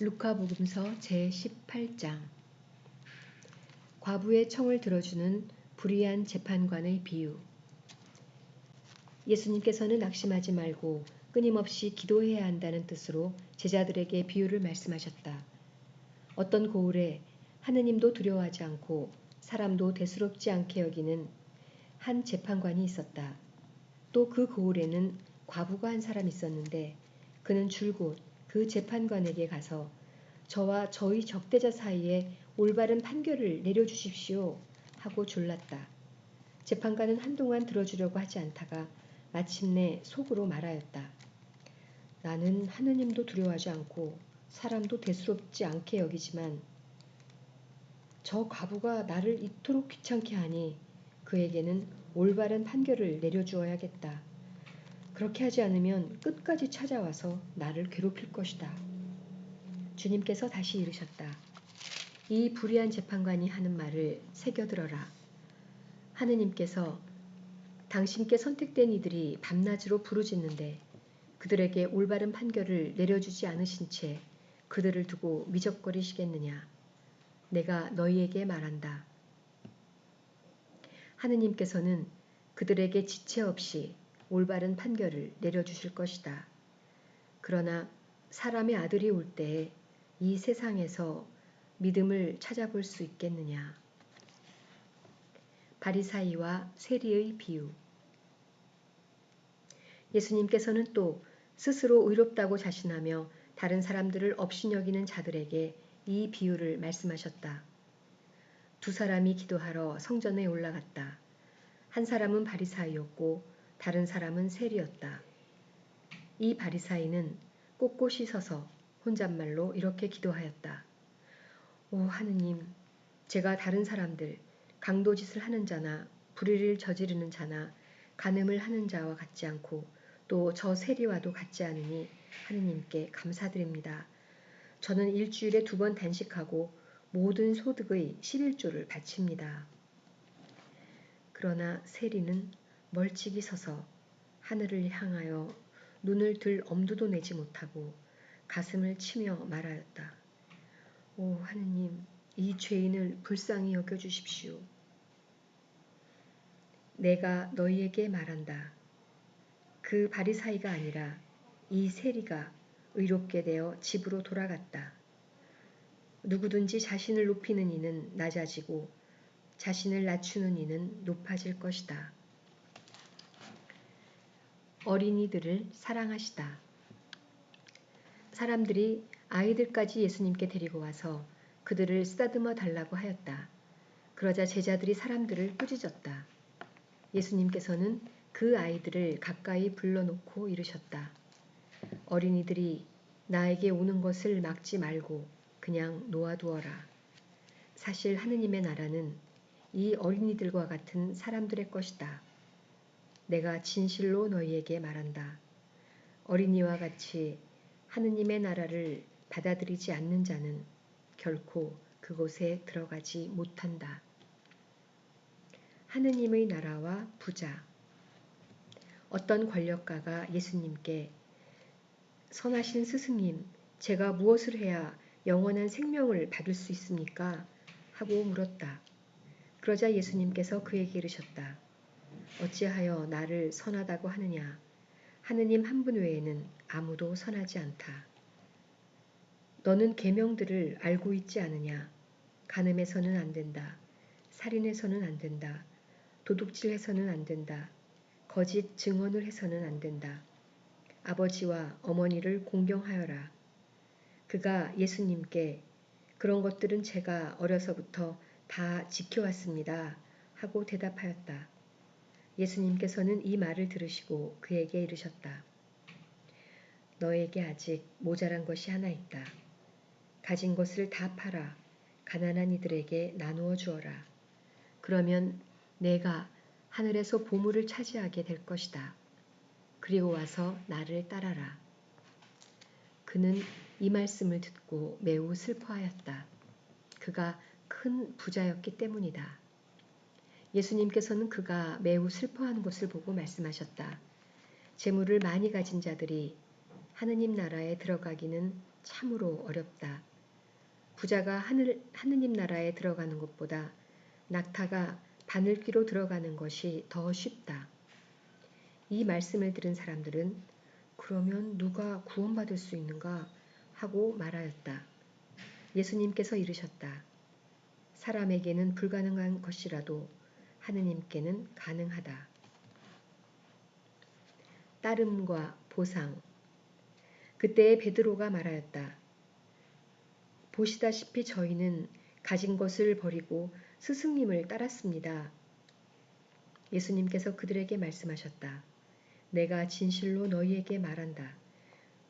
루카복음서 제18장 과부의 청을 들어주는 불의한 재판관의 비유 예수님께서는 낙심하지 말고 끊임없이 기도해야 한다는 뜻으로 제자들에게 비유를 말씀하셨다. 어떤 고을에 하느님도 두려워하지 않고 사람도 대수롭지 않게 여기는 한 재판관이 있었다. 또 그 고을에는 과부가 한 사람 있었는데 그는 줄곧 그 재판관에게 가서 저와 저희 적대자 사이에 올바른 판결을 내려주십시오 하고 졸랐다. 재판관은 한동안 들어주려고 하지 않다가 마침내 속으로 말하였다. 나는 하느님도 두려워하지 않고 사람도 대수롭지 않게 여기지만 저 과부가 나를 이토록 귀찮게 하니 그에게는 올바른 판결을 내려주어야겠다. 그렇게 하지 않으면 끝까지 찾아와서 나를 괴롭힐 것이다. 주님께서 다시 이르셨다. 이 불의한 재판관이 하는 말을 새겨들어라. 하느님께서 당신께 선택된 이들이 밤낮으로 부르짖는데 그들에게 올바른 판결을 내려주지 않으신 채 그들을 두고 미적거리시겠느냐. 내가 너희에게 말한다. 하느님께서는 그들에게 지체 없이 올바른 판결을 내려주실 것이다. 그러나 사람의 아들이 올 때에 이 세상에서 믿음을 찾아볼 수 있겠느냐. 바리사이와 세리의 비유 예수님께서는 또 스스로 의롭다고 자신하며 다른 사람들을 업신여기는 자들에게 이 비유를 말씀하셨다. 두 사람이 기도하러 성전에 올라갔다. 한 사람은 바리사이였고 다른 사람은 세리였다. 이 바리사이는 꼿꼿이 서서 혼잣말로 이렇게 기도하였다. 오 하느님, 제가 다른 사람들, 강도짓을 하는 자나 불의를 저지르는 자나 간음을 하는 자와 같지 않고 또 저 세리와도 같지 않으니 하느님께 감사드립니다. 저는 일주일에 두 번 단식하고 모든 소득의 11조를 바칩니다. 그러나 세리는 멀찍이 서서 하늘을 향하여 눈을 들 엄두도 내지 못하고 가슴을 치며 말하였다. 오 하느님, 이 죄인을 불쌍히 여겨 주십시오. 내가 너희에게 말한다. 그 바리사이가 아니라 이 세리가 의롭게 되어 집으로 돌아갔다. 누구든지 자신을 높이는 이는 낮아지고 자신을 낮추는 이는 높아질 것이다. 어린이들을 사랑하시다. 사람들이 아이들까지 예수님께 데리고 와서 그들을 쓰다듬어 달라고 하였다. 그러자 제자들이 사람들을 꾸짖었다. 예수님께서는 그 아이들을 가까이 불러놓고 이르셨다. 어린이들이 나에게 오는 것을 막지 말고 그냥 놓아두어라. 사실 하느님의 나라는 이 어린이들과 같은 사람들의 것이다. 내가 진실로 너희에게 말한다. 어린이와 같이 하느님의 나라를 받아들이지 않는 자는 결코 그곳에 들어가지 못한다. 하느님의 나라와 부자. 어떤 권력가가 예수님께 선하신 스승님, 제가 무엇을 해야 영원한 생명을 받을 수 있습니까? 하고 물었다. 그러자 예수님께서 그에게 이르셨다. 어찌하여 나를 선하다고 하느냐? 하느님 한 분 외에는 아무도 선하지 않다. 너는 계명들을 알고 있지 않으냐? 간음해서는 안 된다. 살인해서는 안 된다. 도둑질해서는 안 된다. 거짓 증언을 해서는 안 된다. 아버지와 어머니를 공경하여라. 그가 예수님께 그런 것들은 제가 어려서부터 다 지켜왔습니다. 하고 대답하였다. 예수님께서는 이 말을 들으시고 그에게 이르셨다. 너에게 아직 모자란 것이 하나 있다. 가진 것을 다 팔아 가난한 이들에게 나누어 주어라. 그러면 내가 하늘에서 보물을 차지하게 될 것이다. 그리고 와서 나를 따라라. 그는 이 말씀을 듣고 매우 슬퍼하였다. 그가 큰 부자였기 때문이다. 예수님께서는 그가 매우 슬퍼하는 것을 보고 말씀하셨다. 재물을 많이 가진 자들이 하느님 나라에 들어가기는 참으로 어렵다. 부자가 하늘, 하느님 나라에 들어가는 것보다 낙타가 바늘귀로 들어가는 것이 더 쉽다. 이 말씀을 들은 사람들은 그러면 누가 구원받을 수 있는가 하고 말하였다. 예수님께서 이르셨다. 사람에게는 불가능한 것이라도 하느님께는 가능하다. 따름과 보상. 그때에 베드로가 말하였다. 보시다시피 저희는 가진 것을 버리고 스승님을 따랐습니다. 예수님께서 그들에게 말씀하셨다. 내가 진실로 너희에게 말한다.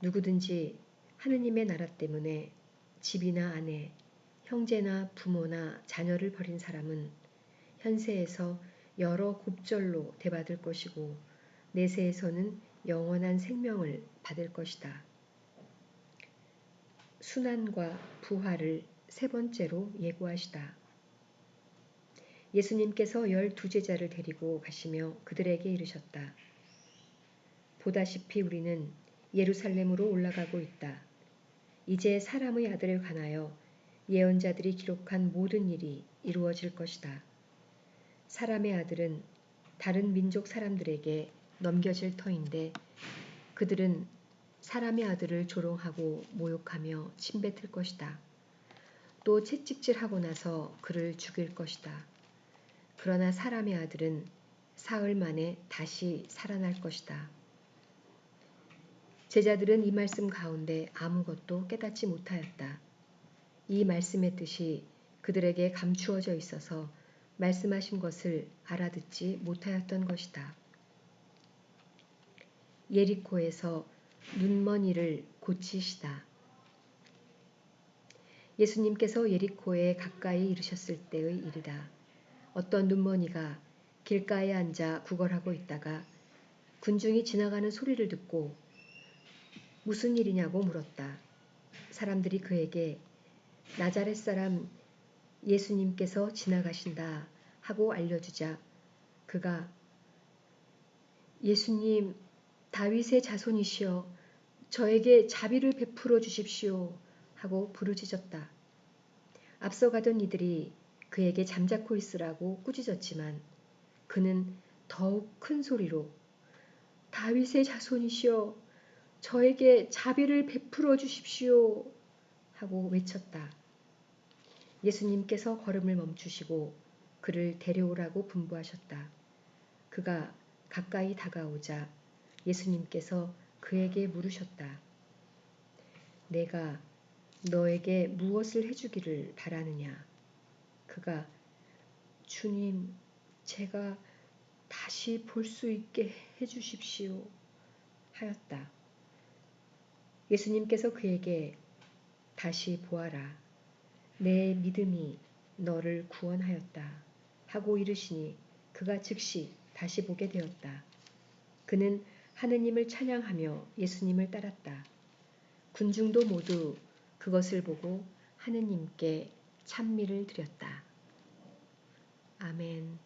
누구든지 하느님의 나라 때문에 집이나 아내, 형제나 부모나 자녀를 버린 사람은 현세에서 여러 곱절로 대받을 것이고 내세에서는 영원한 생명을 받을 것이다. 순환과 부활을 세 번째로 예고하시다. 예수님께서 열두 제자를 데리고 가시며 그들에게 이르셨다. 보다시피 우리는 예루살렘으로 올라가고 있다. 이제 사람의 아들을 관하여 예언자들이 기록한 모든 일이 이루어질 것이다. 사람의 아들은 다른 민족 사람들에게 넘겨질 터인데 그들은 사람의 아들을 조롱하고 모욕하며 침뱉을 것이다. 또 채찍질하고 나서 그를 죽일 것이다. 그러나 사람의 아들은 사흘 만에 다시 살아날 것이다. 제자들은 이 말씀 가운데 아무것도 깨닫지 못하였다. 이 말씀의 뜻이 그들에게 감추어져 있어서 말씀하신 것을 알아듣지 못하였던 것이다. 예리코에서 눈먼이를 고치시다. 예수님께서 예리코에 가까이 이르셨을 때의 일이다. 어떤 눈먼이가 길가에 앉아 구걸하고 있다가 군중이 지나가는 소리를 듣고 무슨 일이냐고 물었다. 사람들이 그에게 나자렛 사람 예수님께서 지나가신다 하고 알려주자 그가 예수님 다윗의 자손이시여 저에게 자비를 베풀어 주십시오 하고 부르짖었다. 앞서가던 이들이 그에게 잠자코 있으라고 꾸짖었지만 그는 더욱 큰 소리로 다윗의 자손이시여 저에게 자비를 베풀어 주십시오 하고 외쳤다. 예수님께서 걸음을 멈추시고 그를 데려오라고 분부하셨다. 그가 가까이 다가오자 예수님께서 그에게 물으셨다. 내가 너에게 무엇을 해주기를 바라느냐? 그가 주님, 제가 다시 볼 수 있게 해주십시오. 하였다. 예수님께서 그에게 다시 보아라. 내 믿음이 너를 구원하였다. 하고 이르시니 그가 즉시 다시 보게 되었다. 그는 하느님을 찬양하며 예수님을 따랐다. 군중도 모두 그것을 보고 하느님께 찬미를 드렸다. 아멘.